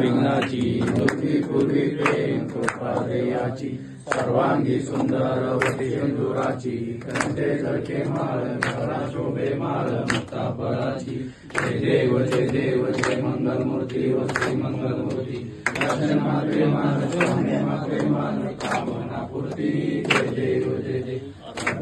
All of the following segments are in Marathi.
विघ्नाची दुःखी पूर्वी प्रेम सर्वांगी सुंदर वटी सिंदुराची कंठे जळके माळ घरा शोभे माळ मता फळाची जय देव जय देव जय मंगल मूर्ती वस्ती मंगल मूर्ती दर्शन मात्रे मान स्वामी मात्रे मान कामना पूर्ती.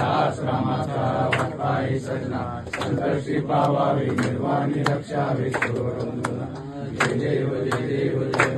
रामाचा वाटपाय सजना संकट श्री पावावे निर्वाणी रक्षावे जय देव जय देव